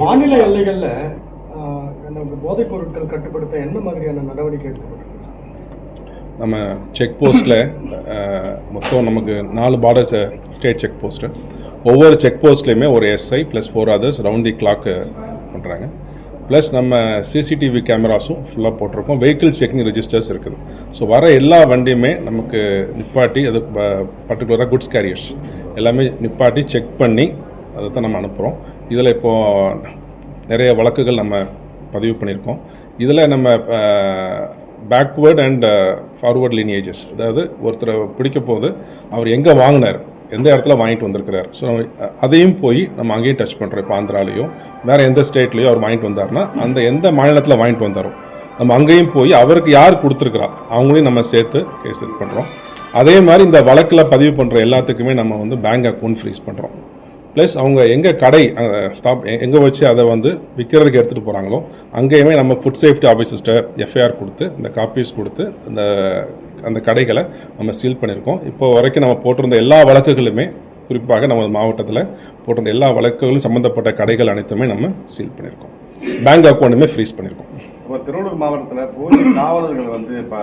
மாநில எல்லைகளில் நமக்கு போதைப் பொருட்கள் கட்டுப்படுத்த என்ன மாதிரியான நடவடிக்கை எடுக்கப்பட்டிருக்கு? நம்ம செக் போஸ்ட்டில் மொத்தம் நமக்கு நாலு பார்டர் ஸ்டேட் செக் போஸ்ட்டு ஒவ்வொரு செக் போஸ்ட்லேயுமே ஒரு SI plus four others round the clock பண்ணுறாங்க ப்ளஸ் நம்ம சிசிடிவி கேமராஸும் ஃபுல்லாக போட்டிருக்கோம். வெஹிக்கிள் செக்கிங் ரெஜிஸ்டர்ஸ் இருக்குது. ஸோ வர எல்லா வண்டியுமே நமக்கு நிப்பாட்டி அது பர்டிகுலராக குட்ஸ் கேரியர்ஸ் எல்லாமே நிப்பாட்டி செக் பண்ணி அதை தான் நம்ம அனுப்புகிறோம் இதில் இப்போது நிறைய வழக்குகள் நம்ம பதிவு பண்ணியிருக்கோம். இதில் நம்ம பேக்வேர்டு அண்ட் ஃபார்வர்ட் லீனேஜஸ் அதாவது ஒருத்தரை பிடிக்க போது அவர் எங்கே வாங்கினார் எந்த இடத்துல வாங்கிட்டு வந்திருக்கிறார். ஸோ அதையும் போய் நம்ம அங்கேயும் டச் பண்ணுறோம் இப்போ ஆந்திராலேயோ வேறு எந்த ஸ்டேட்லேயோ அவர் வாங்கிட்டு வந்தாருன்னா அந்த எந்த மாநிலத்தில் வாங்கிட்டு வந்தாரோ நம்ம அங்கேயும் போய் அவருக்கு யார் கொடுத்துருக்குறா அவங்களையும் நம்ம சேர்த்து கேஸ் இது பண்ணுறோம் அதே மாதிரி இந்த வழக்கில் பதிவு பண்ணுற எல்லாத்துக்குமே நம்ம வந்து பேங்க் அக்கௌண்ட் ஃப்ரீஸ் பண்ணுறோம் ப்ளஸ் அவங்க எங்கே கடை ஸ்டாப் எங்கே வச்சு அதை வந்து விற்கிறதுக்கு எடுத்துகிட்டு போகிறாங்களோ அங்கேயுமே நம்ம ஃபுட் சேஃப்டி ஆஃபீஸர்ஸ்ட்ட எஃப்ஐஆர் கொடுத்து இந்த காப்பீஸ் கொடுத்து அந்த அந்த கடைகளை நம்ம சீல் பண்ணியிருக்கோம். இப்போ வரைக்கும் நம்ம போட்டிருந்த எல்லா வழக்குகளுமே குறிப்பாக நம்ம மாவட்டத்தில் போட்டிருந்த எல்லா வழக்குகளும் சம்மந்தப்பட்ட கடைகள் அனைத்துமே நம்ம சீல் பண்ணியிருக்கோம். பேங்க் அக்கௌண்ட்டுமே ஃப்ரீஸ் பண்ணியிருக்கோம். இப்போ திருவள்ளூர் மாவட்டத்தில் போலீஸ் காவலர்கள் வந்து இப்போ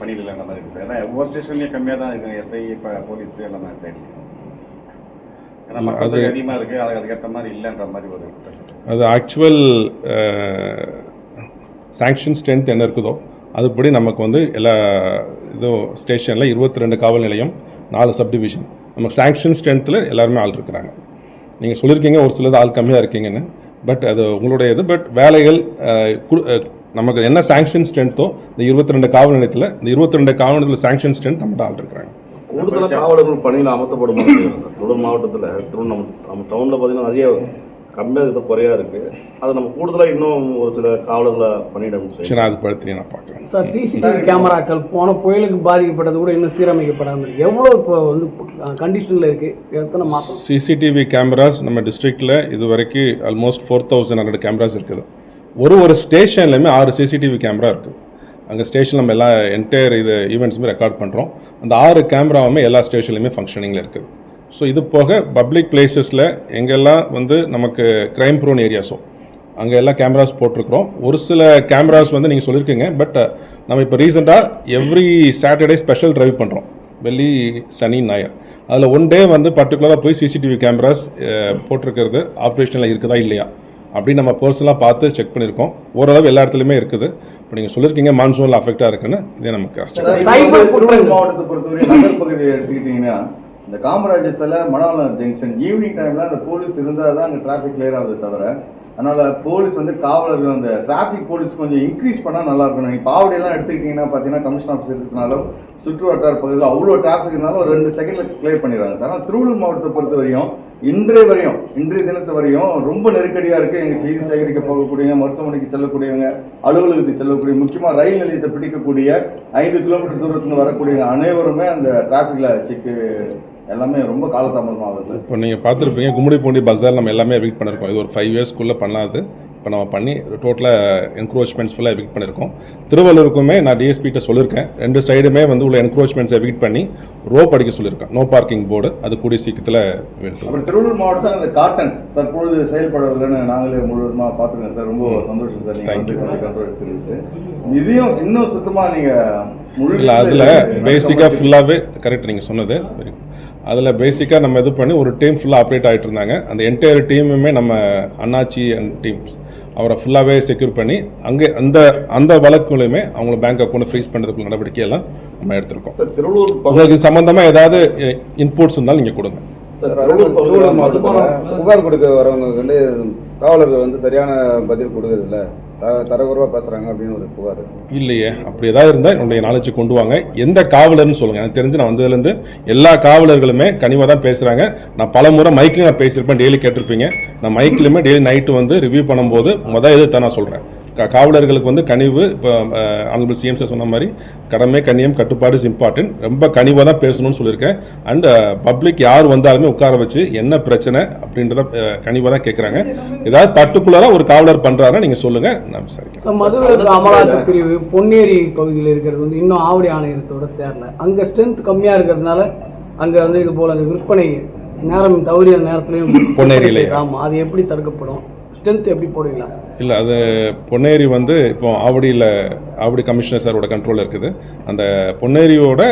பணியில் இல்லாம இருக்குது ஏன்னா ஒவ்வொரு ஸ்டேஷன்லேயும் கம்மியாக தான் இருக்குது எஸ்ஐ இப்போ போலீஸ் எல்லாமே தேடி தொகை அதிகமாக இருக்குது அதுக்கேற்ற மாதிரி இல்லைன்ற மாதிரி ஒரு. அது ஆக்சுவல் சாங்ஷன் ஸ்ட்ரென்த் என்ன இருக்குதோ அதுபடி நமக்கு வந்து எல்லா இதுவும் ஸ்டேஷனில் இருபத்தி ரெண்டு காவல் நிலையம் நாலு சப்டிவிஷன் நமக்கு சாங்ஷன் ஸ்ட்ரென்த்தில் எல்லாருமே ஆள் இருக்கிறாங்க. நீங்கள் சொல்லியிருக்கீங்க ஒரு சிலது ஆள் கம்மியாக இருக்கீங்கன்னு. பட் அது உங்களுடைய இது பட் வேலைகள் நமக்கு என்ன சாங்ஷன் ஸ்ட்ரென்த்தோ இந்த இருபத்தி ரெண்டு காவல் நிலையத்தில் இந்த இருபத்தி ரெண்டு காவல் நிலையத்தில் சாங்ஷன் ஸ்ட்ரென்த் நம்மகிட்ட ஆள் இருக்கிறாங்க. கூடுதலாக காவலர்கள் பணியில் அமர்த்தப்படும் திருவள்ளூர் மாவட்டத்தில் திருவண்ணாமலை நம்ம டவுனில் பார்த்தீங்கன்னா நிறைய கம்மியாக இருக்குது குறையாக இருக்குது அதை நம்ம கூடுதலாக இன்னும் ஒரு சில காவலர்களை பணியிடம். சரி நான் அது படுத்தி நான் பார்க்குறேன். சார் சிசிடிவி கேமராக்கள் போன புயலுக்கு பாதிக்கப்பட்டது கூட இன்னும் சீரமைக்கப்படாமல் இருக்கு. எவ்வளோ இப்போ வந்து கண்டிஷனில் இருக்குது எத்தனை மாதம் சிசிடிவி கேமராஸ் நம்ம டிஸ்ட்ரிக்டில் இது வரைக்கும் almost four thousand hundred cameras இருக்குது. ஒரு ஒரு ஸ்டேஷன்லையுமே ஆறு சிசிடிவி கேமரா இருக்குது அங்கே ஸ்டேஷன் நம்ம எல்லா என்டையர் இது ஈவெண்ட்ஸுமே ரெக்கார்ட் பண்ணுறோம் அந்த ஆறு கேமராவுமே எல்லா ஸ்டேஷன்லையுமே ஃபங்க்ஷனிங்கில் இருக்குது ஸோ இது போக பப்ளிக் பிளேசஸில் எங்கெல்லாம் வந்து நமக்கு க்ரைம் ப்ரோன் ஏரியாஸோ அங்கே எல்லாம் கேமராஸ் போட்டிருக்கிறோம். ஒரு சில கேமராஸ் வந்து நீங்கள் சொல்லியிருக்கீங்க பட் நம்ம இப்போ ரீசெண்டாக எவ்ரி சாட்டர்டே ஸ்பெஷல் ட்ரைவ் பண்ணுறோம் வெள்ளி சனி ஞாயிறு. அதில் ஒன் டே வந்து பர்டிகுலராக போய் சிசிடிவி கேமராஸ் போட்டிருக்கிறது ஆப்ரேஷனில் இருக்குதா இல்லையா? அப்படின்னு நம்ம பர்சனலாக பார்த்து செக் பண்ணியிருக்கோம். ஓரளவு எல்லா இடத்துலையுமே இருக்குது. இப்போ நீங்கள் சொல்லியிருக்கீங்க மான்சூனில் அஃபெக்டாக இருக்குன்னு இதே நமக்கு கஷ்டம். மாவட்டத்தை பொறுத்தவரை நகர் பகுதியை எடுத்துக்கிட்டீங்கன்னா இந்த காமராஜர் சிலை மணவளம் ஜங்ஷன் ஈவினிங் டைம்ல அந்த போலீஸ் இருந்தால் தான் அங்கே டிராஃபிக் கிளியர் ஆகுது தவிர அதனால் போலீஸ் வந்து காவலர்கள் அந்த டிராஃபிக் போலீஸ் கொஞ்சம் இன்க்ரீஸ் பண்ணால் நல்லா இருக்கும் நீங்கள் பாவடையெல்லாம் எடுத்துக்கிட்டிங்கன்னா பார்த்தீங்கன்னா கமிஷன் ஆஃபீஸ் இருக்கிறனாலும் சுற்று வட்டார பகுதியில் அவ்வளோ டிராஃபிக் இருந்தாலும் ஒரு ரெண்டு செகண்டில் கிளியர் பண்ணிடுறாங்க சார். ஆனால் திருவள்ளூர் மாவட்டத்தை பொறுத்த வரையும் இன்றைய வரையும் இன்றைய தினத்து வரையும் ரொம்ப நெருக்கடியாக இருக்குது எங்கள் செய்தி சேகரிக்க போகக்கூடியவங்க மருத்துவமனைக்கு செல்லக்கூடியவங்க அலுவலகத்துக்கு செல்லக்கூடிய முக்கியமாக ரயில் நிலையத்தை பிடிக்கக்கூடிய ஐந்து கிலோமீட்டர் தூரத்தில் வரக்கூடிய அனைவருமே அந்த டிராஃபிக்கில் செக் எல்லாமே ரொம்ப காலதாமதமாகுது சார். இப்போ நீங்கள் பார்த்துருப்பீங்க கும்மிடிப்பூண்டி பஸ்ஸார் நம்ம எல்லாமே எவிக்ட் பண்ணியிருக்கோம் இது ஒரு ஃபைவ் இயர்ஸ்க்குள்ளே பண்ணாது இப்போ நம்ம பண்ணி டோட்டலாக என்க்ரோச்மெண்ட்ஸ் ஃபுல்லாக எவிக்ட் பண்ணியிருக்கோம் திருவள்ளூருக்குமே நான் டிஎஸ்பிகிட்ட சொல்லியிருக்கேன் ரெண்டு சைடுமே வந்து உள்ள என்க்ரோச்மெண்ட்ஸ் எவிக்ட் பண்ணி ரோப் அடிக்க சொல்லியிருக்கேன் நோ பார்க்கிங் போர்டு அது கூடிய சீக்கிரத்தில் எடுத்துக்கலாம் அப்புறம் திருவள்ளூர் மாவட்டத்தில் அந்த காட்டன் தற்பொழுது செயல்படவில்லைன்னு நாங்களே முழுவதுமா பார்த்துருக்கோம் சார். ரொம்ப சந்தோஷம் சார். நீங்கள் வந்து கண்ட்ரோல் எடுத்துக்கிட்டு. இதையும் இன்னும் சுத்தமா நீங்க முழு இல்லை அதில் பேசிக்காக ஃபுல்லாகவே கரெக்ட் நீங்கள் சொன்னது. அதில் பேசிக்காக நம்ம இது பண்ணி ஒரு டீம் ஃபுல்லாக ஆப்ரேட் ஆகிட்டு இருந்தாங்க. அந்த என்டையர் டீமுமே நம்ம அண்ணாச்சி அண்ட் டீம்ஸ் அவரை ஃபுல்லாகவே செக்யூர் பண்ணி அங்கே அந்த அந்த வழக்குலையுமே அவங்கள பேங்க் அக்கௌண்ட் ஃப்ரீஸ் பண்ணுறதுக்குள்ள நடவடிக்கையெல்லாம் நம்ம எடுத்திருக்கோம். சார் திருவள்ளூர் உங்களுக்கு சம்மந்தமாக ஏதாவது இன்புட்ஸ் இருந்தாலும் நீங்கள் கொடுங்க. புகார் கொடுக்க வரவங்களுக்கு வந்து காவலர்கள் வந்து சரியான பதில் கொடுக்கறதில்ல. த பேசுகிறாங்க அப்படின்னு ஒரு புகார். இல்லையே அப்படி ஏதாவது இருந்தால் என்னுடைய நாலேஜ் கொண்டு வாங்க. எந்த காவலர்னு சொல்லுங்கள் எனக்கு தெரிஞ்சு நான் வந்ததுலேருந்து எல்லா காவலர்களுமே கனிவாக தான் பேசுகிறாங்க நான் பல முறை மைக்லையும் நான் பேசியிருப்பேன் டெய்லி கேட்டிருப்பீங்க. நான் மைக்லையுமே டெய்லி நைட்டு வந்து ரிவ்யூ பண்ணும்போது மொதல் இது நான் சொல்கிறேன் காவலர்களுக்கு வந்து கனிவு இப்போ ஆனபிள் சிஎம் சார் சொன்ன மாதிரி கடமை கண்ணியம் கட்டுப்பாடு இஸ் இம்பார்ட்டன்ட் ரொம்ப கனிவாக தான் பேசணும்னு சொல்லியிருக்கேன். அண்ட் பப்ளிக் யார் வந்தாலுமே உட்கார வச்சு என்ன பிரச்சனை அப்படின்றத கனிவாக தான் கேட்குறாங்க ஏதாவது பர்டிகுலராக ஒரு காவலர் பண்ணுறாருன்னா நீங்கள் சொல்லுங்கள் நான் விசாரிக்கிறேன். மதுவிலக்கு அமலாக்க பிரிவு பொன்னேரி பகுதியில் இருக்கிறது வந்து இன்னும் ஆவடி ஆணையத்தோட சேரல. அங்கே ஸ்ட்ரென்த் கம்மியாக இருக்கிறதுனால அங்கே வந்து இது போல அந்த விற்பனை நேரம் தவறிய நேரத்துலையும் பொன்னேரியிலே. ஆமாம் அது எப்படி தடுக்கப்படும்? ஸ்ட்ரென்த் எப்படி போடுவீங்களா? இல்லை அது பொன்னேரி வந்து இப்போ ஆவடியில் ஆவடி கமிஷனர் சாரோட கண்ட்ரோலில் இருக்குது. அந்த பொன்னேரியோட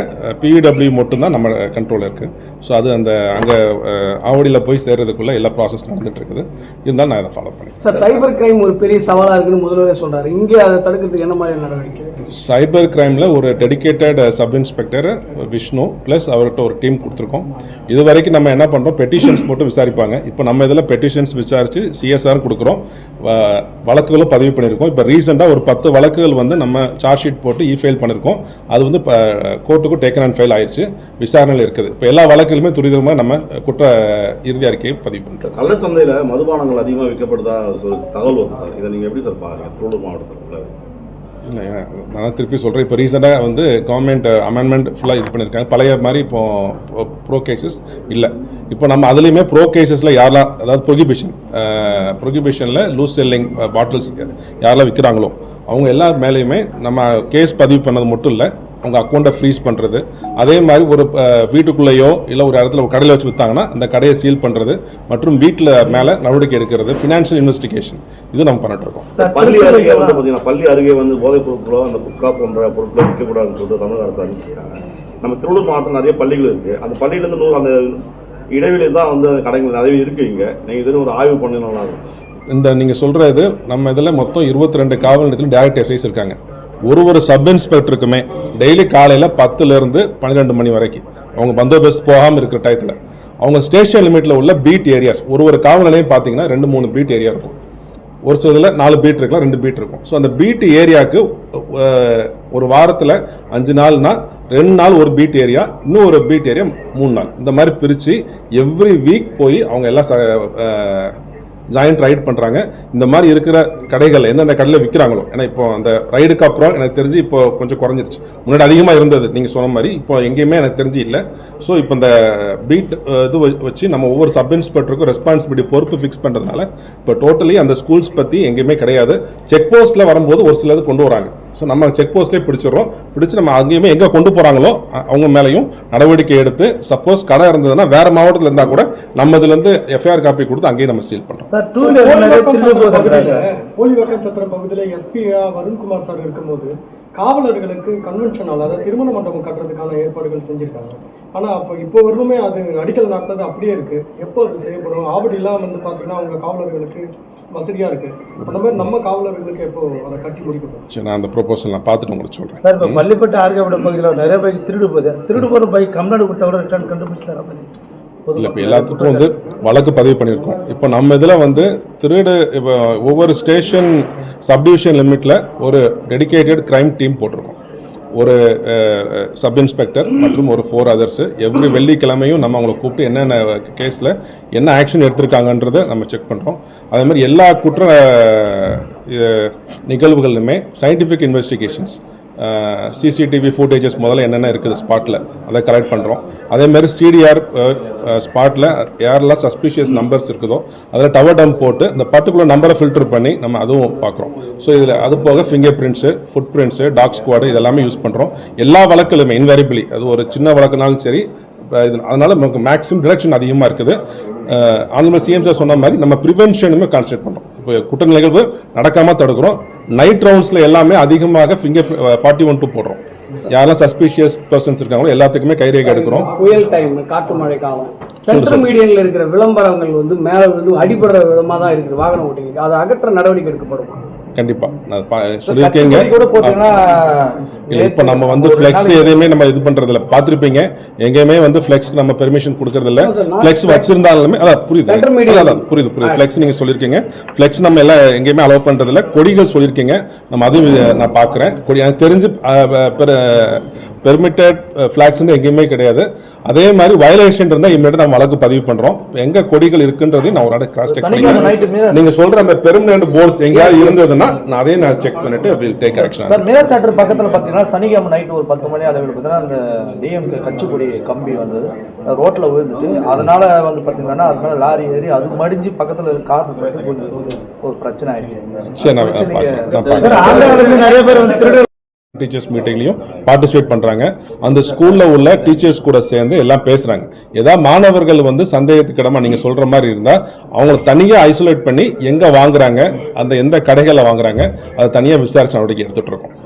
பிஇடபிள்யூ மட்டும்தான் நம்ம கண்ட்ரோலில் இருக்குது ஸோ அது அந்த அங்கே ஆவடியில் போய் சேர்றதுக்குள்ளே எல்லா ப்ராசஸ் நடந்துட்டு இருக்குது. இருந்தாலும் நான் அதை ஃபாலோ பண்ணி சார் சைபர் கிரைம் ஒரு பெரிய சவாலாக இருக்குன்னு முதல்வரே சொல்றாரு. இங்கே அதை தடுக்கிறதுக்கு என்ன மாதிரி நடவடிக்கை? சைபர் கிரைமில் ஒரு dedicated sub inspector Vishnu plus அவர்கிட்ட ஒரு டீம் கொடுத்துருக்கோம். இது வரைக்கும் நம்ம என்ன பண்ணுறோம் பெட்டிஷன்ஸ் மட்டும் விசாரிப்பாங்க. இப்போ நம்ம இதில் பெட்டிஷன்ஸ் விசாரித்து சிஎஸ்ஆர் கொடுக்குறோம். வ- வழக்குகளும் பதிவு பண்ணியிருக்கோம் இப்போ ரீசெண்டாக ஒரு பத்து வழக்குகள் வந்து நம்ம சார்ஜ் ஷீட் போட்டு இ ஃபைல் பண்ணியிருக்கோம் அது வந்து இப்போ கோர்ட்டுக்கும் டேக்கன் அண்ட் ஃபைல் ஆயிடுச்சு. விசாரணையில் இருக்குது. இப்போ எல்லா வழக்குகளுமே துரிதமாக நம்ம குற்ற இறுதி அறிக்கையை பதிவு பண்ணுறோம் கள்ள சந்தையில் மதுபானங்கள் அதிகமாக விற்கப்படுதா? ஒரு தகவல் வருது சார். இதை நீங்கள் எப்படி சார் பாருங்கள் திருவள்ளூர் மாவட்டத்தில் இல்லை நான் திருப்பி சொல்கிறேன் இப்போ ரீசெண்டாக வந்து கவர்மெண்ட் அமெண்ட்மெண்ட் ஃபுல்லாக இது பண்ணியிருக்காங்க பழைய மாதிரி இப்போ ப்ரோ கேசஸ் இல்லை. இப்போ நம்ம அதுலேயுமே ப்ரோ கேசஸில் யாரெல்லாம் அதாவது ப்ரொகிபிஷன் ப்ரொகிபிஷனில் லூஸ் செல்லிங் பாட்டில்ஸ் யாரெல்லாம் விற்கிறாங்களோ அவங்க எல்லா மேலேயுமே நம்ம கேஸ் பதிவு பண்ணது மட்டும் இல்லை. அவங்க அக்கௌண்ட்டை ஃப்ரீஸ் பண்ணுறது அதே மாதிரி ஒரு வீட்டுக்குள்ளேயோ இல்லை ஒரு இடத்துல ஒரு கடையில் வச்சு விற்றாங்கன்னா அந்த கடையை சீல் பண்ணுறது மற்றும் வீட்டில் மேலே நடவடிக்கை எடுக்கிறது ஃபினான்ஷியல் இன்வெஸ்டிகேஷன் இது நம்ம பண்ணிட்டு இருக்கோம் பள்ளி அருகே வந்து பார்த்தீங்கன்னா பள்ளி அருகே வந்து போதைப் பொருட்களோ அந்த குட்கா போன்ற பொருட்களோ விற்கக்கூடாதுன்னு சொல்லிட்டு தமிழக அரசு அறிவிச்சிருக்காங்க நம்ம திருவள்ளூர் மாவட்டம் நிறைய பள்ளிகள் இருக்குது அந்த பள்ளியிலேருந்து நூறு அந்த இடைவெளி தான் வந்து அந்த கடைகள் நிறைய இருக்குது இங்கே. நீங்கள் இதுன்னு ஒரு ஆய்வு பண்ணணும் இந்த நீங்கள் சொல்கிறது நம்ம இதில் மொத்தம் இருபத்தி ரெண்டு காவல் நிலையத்தில் டேரக்ட் எஸ்ஐஸ் இருக்காங்க. ஒரு ஒரு சப் இன்ஸ்பெக்டருக்குமே டெய்லி காலையில் பத்துலேருந்து பன்னிரெண்டு மணி வரைக்கும் அவங்க பந்தோபஸ்த் போகாமல் இருக்கிற டயத்தில் அவங்க ஸ்டேஷன் லிமிட்டில் உள்ள பீட் ஏரியாஸ் ஒரு ஒரு காவல் நிலையம் பார்த்தீங்கன்னா ரெண்டு மூணு பீட் ஏரியா இருக்கும். ஒரு சில இதில் நாலு பீட் இருக்கலாம் ரெண்டு பீட் இருக்கும். ஸோ அந்த பீட் ஏரியாவுக்கு ஒரு வாரத்தில் அஞ்சு நாள்னா ரெண்டு நாள் ஒரு பீட் ஏரியா இன்னும் ஒரு பீட் ஏரியா மூணு நாள். இந்த மாதிரி பிரித்து எவ்ரி வீக் போய் அவங்க எல்லாம் ஜாயிண்ட் ரைட் பண்ணுறாங்க இந்த மாதிரி இருக்கிற கடைகள் எந்தெந்த கடையில் விற்கிறாங்களோ ஏன்னா இப்போ அந்த ரைடுக்கு அப்புறம் எனக்கு தெரிஞ்சு இப்போ கொஞ்சம் குறைஞ்சிருச்சு. முன்னாடி அதிகமாக இருந்தது நீங்கள் சொன்ன மாதிரி. இப்போ எங்கேயுமே எனக்கு தெரிஞ்சு இல்லை. ஸோ இப்போ இந்த பீட் இது வச்சு நம்ம ஒவ்வொரு சப் இன்ஸ்பெக்டருக்கும் ரெஸ்பான்சிபிலிட்டி பொறுப்பு ஃபிக்ஸ் பண்ணுறதுனால இப்போ டோட்டலி அந்த ஸ்கூல்ஸ் பற்றி எங்கேயுமே கிடையாது. செக் போஸ்ட்டில் வரும்போது ஒரு சிலது கொண்டு வராங்க. ஸோ நம்ம செக் போஸ்ட்லேயே பிடிச்சிடுறோம். பிடிச்சு நம்ம அங்கேயுமே எங்கே கொண்டு போகிறாங்களோ அவங்க மேலேயும் நடவடிக்கை எடுத்து சப்போஸ் கடை இருந்ததுன்னா வேறு மாவட்டத்தில் இருந்தால் கூட நம்ம இதுலேருந்து எஃப்ஐஆர் காப்பி கொடுத்து அங்கேயே நம்ம சீல் பண்ணுறோம் போகுதுன்றாங்க போலிவக்கம் சத்திரம் பகுதியில் எஸ்பியா வருண்குமார் சார் இருக்கும்போது காவலர்களுக்கு கன்வென்ஷன் ஹால் அதாவது திருமண மண்டபம் கட்டுறதுக்கான ஏற்பாடுகள் செஞ்சிருக்காங்க. ஆனா அப்போ இப்போ வரலுமே அது அடிக்கல் நாட்டினது அப்படியே இருக்கு. எப்போ அது செய்யப்படும்? ஆவடிலாம் வந்து பார்த்தீங்கன்னா அவங்க காவலர்களுக்கு வசதியா இருக்கு. அந்த மாதிரி நம்ம காவலர்களுக்கு எப்போ அதை கட்டி முடிக்கப்படும் சரி நான் அந்த ப்ரொபோசல் நான் பார்த்துட்டு உங்களுக்கு சொல்கிறேன் சார் இப்போ பள்ளிப்பட்டு ஆர்காவிட பகுதியில் நிறைய பைக் திருடு போகுது. திருடு போகிற பைக் கம்நாடு கொடுத்தா கூட ரிட்டர்ன் கண்டுபிடிச்சு தர மாதிரி இல்லை இப்போ எல்லாத்துக்கும் வந்து வழக்கு பதிவு பண்ணியிருக்கோம். இப்போ நம்ம இதில் வந்து திருடு இப்போ ஒவ்வொரு ஸ்டேஷன் சப்டிவிஷன் லிமிட்டில் ஒரு டெடிகேட்டட் கிரைம் டீம் போட்டிருக்கோம். ஒரு சப் இன்ஸ்பெக்டர் மற்றும் ஒரு ஃபோர் அதர்ஸு எவ்ரி வெள்ளிக்கிழமையும் நம்ம அவங்களை கூப்பிட்டு என்னென்ன கேஸில் என்ன ஆக்ஷன் எடுத்திருக்காங்கன்றதை நம்ம செக் பண்ணுறோம் அதே மாதிரி எல்லா குற்ற நிகழ்வுகளிலுமே சயின்டிஃபிக் இன்வெஸ்டிகேஷன்ஸ் சிசிடிவி ஃபுட்டேஜஸ் முதல்ல என்னென்ன இருக்குது ஸ்பாட்டில் அதை கலெக்ட் பண்ணுறோம் அதேமாதிரி சிடிஆர் ஸ்பாட்டில் யாரெல்லாம் சஸ்பிஷியஸ் நம்பர்ஸ் இருக்குதோ அதில் டவர் டம்ப் போட்டு இந்த பர்டிகுலர் நம்பரை ஃபில்டர் பண்ணி நம்ம அதுவும் பார்க்குறோம். ஸோ இதில் அது போக finger prints foot prints dog squad இதெல்லாமே யூஸ் பண்ணுறோம் எல்லா வழக்கிலுமே இன்வெரிபிளி அது ஒரு சின்ன வழக்குனாலும் சரி இது அதனால நமக்கு மேக்ஸிமம் டிடக்ஷன் அதிகமாக இருக்குது. ஆனந்தம் சிஎம் சார் சொன்ன மாதிரி நம்ம ப்ரிவென்ஷனுமே கான்சன்ட்ரேட் பண்ணுறோம் இப்போ குற்ற நிகழ்வு நடக்காமல் தடுக்கிறோம். நைட் ரவுண்ட்ஸில் எல்லாமே அதிகமாக ஃபிங்கர் ஃபார்ட்டி ஒன் டூ போடுறோம். யாரெல்லாம் சஸ்பீஷியஸ் பர்சன்ஸ் இருக்காங்களோ எல்லாத்துக்குமே கைரேகை எடுக்கிறோம். புயல் டைம் காற்று மழை காலம் சென்ட்ரல் மீடியன்ல இருக்கிற விளம்பரங்கள் வந்து மேல வந்து அடிபடுற விதமா தான் இருக்குது. வாகன ஓட்டிகளுக்கு அதை அகற்ற நடவடிக்கை எடுக்கப்படும். கண்டிப்பாக நான் சொல்லியிருக்கீங்க. இல்லை இப்போ நம்ம வந்து ஃப்ளெக்ஸ் எதையுமே நம்ம இது பண்றதில்ல. பார்த்துருப்பீங்க. எங்கேயுமே வந்து ஃப்ளெக்ஸ்க்கு நம்ம பெர்மிஷன் கொடுக்கறதில்ல. ஃப்ளெக்ஸ். வச்சிருந்தாலுமே அதான் புரியுது. அதான், புரியுது புரியுது. ஃப்ளெக்ஸ் நீங்கள் சொல்லியிருக்கீங்க. ஃப்ளெக்ஸ் நம்ம எல்லாம் எங்கேயுமே அலோவ் பண்ணுறதில்ல கொடிகள் சொல்லியிருக்கீங்க. நம்ம அதுவும் நான் பார்க்குறேன். கொடி எனக்கு தெரிஞ்சு பெர்மிட்டட் ஃப்ளாக்ஸ் வந்து எங்கேயுமே கிடையாது. அதே மாதிரி வயலேஷன் இருந்தால் இம்மீடியட் நம்ம வழக்கு பதிவு பண்ணுறோம் எங்கே கொடிகள் இருக்குன்றதையும் நான் ஒரு கிராஸ் செக் பண்ணிக்கிறேன். நீங்கள் சொல்கிற அந்த பெர்மனன்ட் போர்ட்ஸ் எங்கேயாவது இருந்ததுன்னா நான் அதையும் நான் செக் பண்ணிட்டு will take action sir mayor theatre பக்கத்துல பாத்தீங்கன்னா சனிக்கிழமை நைட் ஒரு பத்து மணி அளவில் பார்த்தீங்கன்னா அந்த டிஎம்கே கட்சிப்பொடி கம்பி வந்தது. ரோட்ல விழுந்துட்டு அதனால வந்து பாத்தீங்கன்னா அது மேல லாரி ஏறி அது மடிஞ்சு பக்கத்துல கார் கொஞ்சம் ஒரு பிரச்சனை ஆயிடுச்சு. சரி நிறைய பேர் வந்து திருடு டீச்சர்ஸ் மீட்டிங்லையும் பார்ட்டிசிபேட் பண்ணுறாங்க அந்த ஸ்கூலில் உள்ள டீச்சர்ஸ் கூட சேர்ந்து எல்லாம் பேசுகிறாங்க ஏதாவது மாணவர்கள் வந்து சந்தேகத்துக்கிடமா நீங்கள் சொல்கிற மாதிரி இருந்தால் அவங்கள தனியாக ஐசோலேட் பண்ணி எங்கே வாங்குறாங்க அந்த எந்த கடைகளில் வாங்குறாங்க அதை தனியாக விசாரிச்சு நடவடிக்கை எடுத்துகிட்டு இருக்கோம்.